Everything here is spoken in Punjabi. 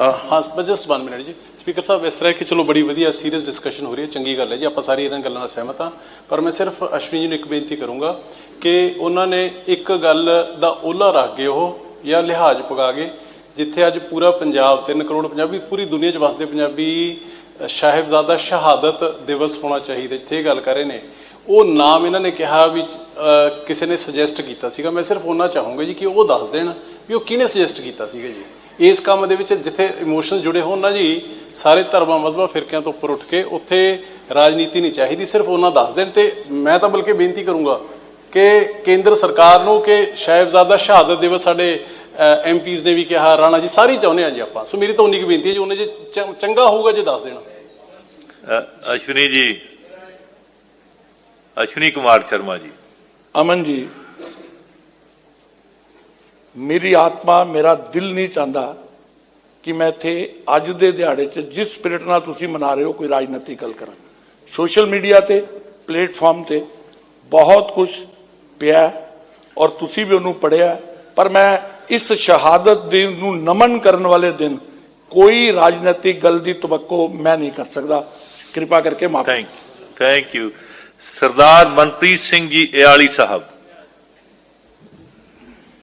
ਹਾਂ ਬਸ ਜਸਟ 1 ਮਿੰਟ ਜੀ। ਸਪੀਕਰ ਸਾਹਿਬ, ਇਸ ਤਰ੍ਹਾਂ ਕਿ ਚਲੋ ਬੜੀ ਵਧੀਆ ਸੀਰੀਅਸ ਡਿਸਕਸ਼ਨ ਹੋ ਰਹੀ ਹੈ, ਚੰਗੀ ਗੱਲ ਹੈ ਜੀ। ਆਪਾਂ ਸਾਰੀ ਇਹਨਾਂ ਗੱਲਾਂ ਨਾਲ ਸਹਿਮਤ ਹਾਂ। ਪਰ ਮੈਂ ਸਿਰਫ ਅਸ਼ਵਨੀ ਜੀ ਨੂੰ ਇੱਕ ਬੇਨਤੀ ਕਰੂੰਗਾ ਕਿ ਉਹਨਾਂ ਨੇ ਇੱਕ ਗੱਲ ਦਾ ਓਲਾ ਰੱਖ ਗਏ ਉਹ ਜਾਂ ਲਿਹਾਜ਼ ਪਗਾ ਗਏ ਜਿੱਥੇ ਅੱਜ ਪੂਰਾ ਪੰਜਾਬ 3 ਕਰੋੜ ਪੰਜਾਬੀ, ਪੂਰੀ ਦੁਨੀਆ 'ਚ ਵਸਦੇ ਪੰਜਾਬੀ ਸਾਹਿਬਜ਼ਾਦਾ ਸ਼ਹਾਦਤ ਦਿਵਸ ਹੋਣਾ ਚਾਹੀਦਾ ਜਿੱਥੇ ਇਹ ਗੱਲ ਕਰ ਰਹੇ ਨੇ। ਉਹ ਨਾਮ ਇਹਨਾਂ ਨੇ ਕਿਹਾ ਵੀ ਕਿਸੇ ਨੇ ਸੁਜੈਸਟ ਕੀਤਾ ਸੀਗਾ। ਮੈਂ ਸਿਰਫ ਉਹਨਾਂ ਚਾਹੂੰਗਾ ਜੀ ਕਿ ਉਹ ਦੱਸ ਦੇਣ ਵੀ ਉਹ ਕਿਹਨੇ ਸੁਜੈਸਟ ਕੀਤਾ ਸੀਗਾ ਜੀ? ਇਸ ਕੰਮ ਦੇ ਵਿੱਚ ਜਿੱਥੇ ਇਮੋਸ਼ਨ ਜੁੜੇ ਹੋਣ ਨਾ ਜੀ ਸਾਰੇ ਧਰਮਾਂ ਮਜ਼ਹਬਾਂ ਫਿਰਕਿਆਂ ਤੋਂ ਉੱਪਰ ਉੱਠ ਕੇ ਉੱਥੇ ਰਾਜਨੀਤੀ ਨਹੀਂ ਚਾਹੀਦੀ ਸਿਰਫ ਉਹਨਾਂ ਦੱਸ ਦੇਣ ਤੇ ਮੈਂ ਤਾਂ ਬਲਕਿ ਬੇਨਤੀ ਕਰੂੰਗਾ ਕਿ ਕੇਂਦਰ ਸਰਕਾਰ ਨੂੰ ਕਿ ਸਾਹਿਬਜ਼ਾਦਾ ਸ਼ਹਾਦਤ ਦਿਵਸ ਸਾਡੇ ਐਮਪੀਜ਼ ਨੇ ਵੀ ਕਿਹਾ ਰਾਣਾ ਜੀ ਸਾਰੀ ਚਾਹੁੰਦੇ ਆ ਜੀ ਆਪਾਂ। ਸੋ ਮੇਰੀ ਤਾਂ ਉਨੀ ਕੁ ਬੇਨਤੀ ਹੈ ਜੀ ਉਹਨੇ ਜੇ ਚੰਗਾ ਹੋਊਗਾ ਜੇ ਦੱਸ ਦੇਣ। ਅਸ਼ਵਨੀ ਜੀ ਅਸ਼ਵਨੀ ਕੁਮਾਰ ਸ਼ਰਮਾ ਜੀ। ਅਮਨ ਜੀ ਮੇਰੀ ਆਤਮਾ, ਮੇਰਾ ਦਿਲ ਨਹੀਂ ਚਾਹੁੰਦਾ ਕਿ ਮੈਂ ਇੱਥੇ ਅੱਜ ਦੇ ਦਿਹਾੜੇ 'ਚ ਜਿਸ ਸਪਿਰਿਟ ਨਾਲ ਤੁਸੀਂ ਮਨਾ ਰਹੇ ਹੋ ਕੋਈ ਰਾਜਨੀਤਿਕ ਗੱਲ ਕਰਾਂ ਸੋਸ਼ਲ ਮੀਡੀਆ ਤੇ ਪਲੇਟਫਾਰਮ ਤੇ ਬਹੁਤ ਕੁਝ ਪਿਆ ਔਰ ਤੁਸੀਂ ਵੀ ਉਹਨੂੰ ਪੜਿਆ ਪਰ ਮੈਂ ਇਸ ਸ਼ਹਾਦਤ ਦਿਨ ਨੂੰ ਨਮਨ ਕਰਨ ਵਾਲੇ ਦਿਨ ਕੋਈ ਰਾਜਨੀਤਿਕ ਗੱਲ ਦੀ ਤਵੱਕੋ ਮੈਂ ਨਹੀਂ ਕਰ ਸਕਦਾ। ਕਿਰਪਾ ਕਰਕੇ ਮਾਫੀ thank you thank you Sardar Manpreet Singh ji Ayali Sahib.